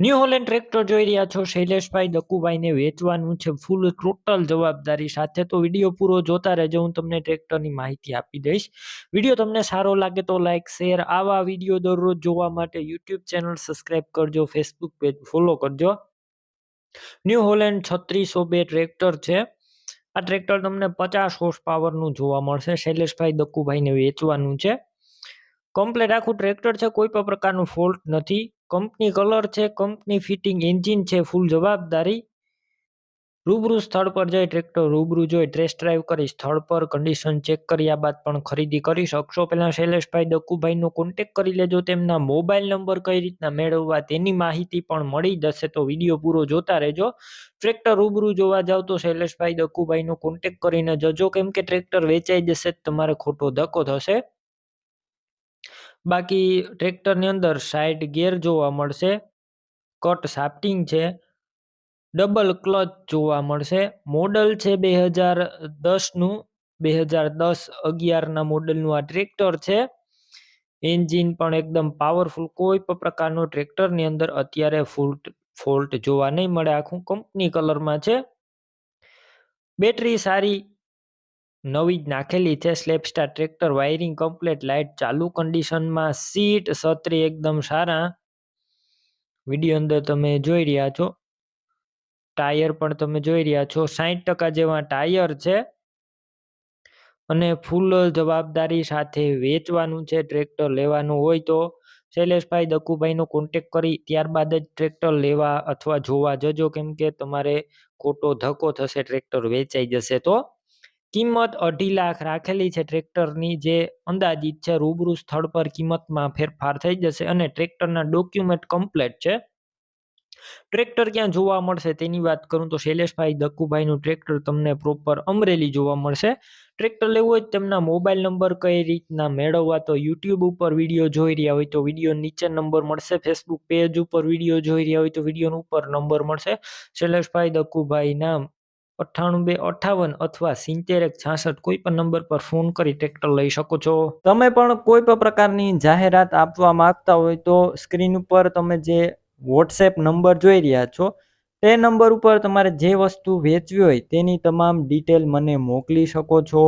New Holland tractor જોઈ રહ્યા છો. શૈલેષભાઈ દકુભાઈને વેચવાનું છે ફૂલ ટોટલ જવાબદારી સાથે. તો વીડિયો પૂરો જોતા રહેજો. હું તમને ટ્રેક્ટરની માહિતી આપી દઈશ. વીડિયો તમને સારો લાગે તો લાઇક શેર. આવા વીડિયો દરરોજ જોવા માટે યુટ્યુબ ચેનલ સબસ્ક્રાઇબ કરજો. ફેસબુક પેજ ફોલો કરજો. ન્યૂ હોલેન્ડ છત્રીસો બે ટ્રેક્ટર છે. આ ટ્રેક્ટર તમને પચાસ હોર્સ પાવરનું જોવા મળશે. શૈલેષભાઈ દકુભાઈને વેચવાનું છે. કમ્પ્લેટ આખું ટ્રેક્ટર છે. કોઈ પણ પ્રકારનું ફોલ્ટ નથી. કંપની કલર છે, કંપની ફિટિંગ એન્જિન છે, ફૂલ જવાબદારી. રૂબરૂ સ્થળ પર જઈ ટ્રેક્ટર રૂબરૂ જોઈ ટેસ્ટ ડ્રાઈવ કરી, સ્થળ પર કન્ડિશન ચેક કર્યા બાદ પણ ખરીદી કરી. શકશો પહેલાં શૈલેષભાઈ દક્કુભાઈનો કોન્ટેક કરી લેજો, તેમના મોબાઈલ નંબર કઈ રીતના મેળવવા તેની માહિતી પણ મળી જશે, તો વીડિયો પૂરો જોતા રહેજો. ટ્રેક્ટર રૂબરૂ જોવા જાવ તો શૈલેષભાઈ દક્કુભાઈનો કોન્ટેક કરીને જજો, કેમ કે ટ્રેક્ટર વેચાઈ જશે તમારે ખોટો ધક્કો થશે. બાકી ટ્રેક્ટરની અંદર સાઈડ ગેર જોવા મળશે કટ સાફ્ટિંગ છે ડબલ ક્લચ જોવા મળશે. મોડલ છે બે હજાર દસનું બે હજાર દસ અગિયારના મોડલનું આ ટ્રેક્ટર છે. એન્જિન પણ એકદમ પાવરફુલ કોઈ પણ પ્રકારનો ટ્રેક્ટરની અંદર અત્યારે ફોલ્ટ ફોલ્ટ જોવા નહીં મળે. આખું કંપની કલરમાં છે. બેટરી સારી નવી જ નાખેલી છે. સ્લેપસ્ટાર ટ્રેક્ટર વાયરિંગ કમ્પ્લેટ લાઇટ ચાલુ કન્ડિશનમાં સીટ સત્રી એકદમ સારા. વીડિયો અંદર તમે જોઈ રહ્યા છો. ટાયર પણ તમે જોઈ રહ્યા છો. સાહીઠ ટકા જેવા ટાયર છે. અને ફૂલ જવાબદારી સાથે વેચવાનું છે ટ્રેક્ટર લેવાનું હોય તો. શૈલેષભાઈ દકુભાઈનો કોન્ટેક કરી ત્યારબાદ જ ટ્રેક્ટર લેવા અથવા જોવા જજો. કેમ કે તમારે ખોટો ધક્કો થશે ટ્રેક્ટર વેચાઈ જશે તો. કિંમત અઢી લાખ રાખેલી છે. ટ્રેક્ટરની જે અંદાજિત છે, રૂબરૂ સ્થળ પર કિંમતમાં ફેરફાર થઈ જશે અને ટ્રેક્ટરના ડોક્યુમેન્ટ કમ્પ્લેટ છે. ટ્રેક્ટર ક્યાં જોવા મળશે તેની વાત કરું તો શૈલેષભાઈ દક્કુભાઈનું ટ્રેક્ટર તમને પ્રોપર અમરેલી જોવા મળશે. ટ્રેક્ટર લેવું હોય તેમના મોબાઈલ નંબર કઈ રીતના મેળવવા તો યુટ્યુબ ઉપર વીડિયો જોઈ રહ્યા હોય તો વીડિયો નીચે નંબર મળશે. ફેસબુક પેજ ઉપર વીડિયો જોઈ રહ્યા હોય તો વીડિયો ઉપર નંબર મળશે. શૈલેષભાઈ દક્કુભાઈ નામ અઠ્ઠાણું બે અઠાવન અથવા સિત્તેર એક છાસઠ કોઈ પણ નંબર પર ફોન કરી ટ્રેક્ટર લઈ શકો છો. તમે પણ કોઈ પણ પ્રકારની જાહેરાત આપવા માંગતા હોય તો સ્ક્રીન ઉપર તમે જે વોટ્સએપ નંબર જોઈ રહ્યા છો, તે નંબર ઉપર તમારે જે વસ્તુ વેચવી હોય તેની તમામ ડિટેલ મને મોકલી શકો છો.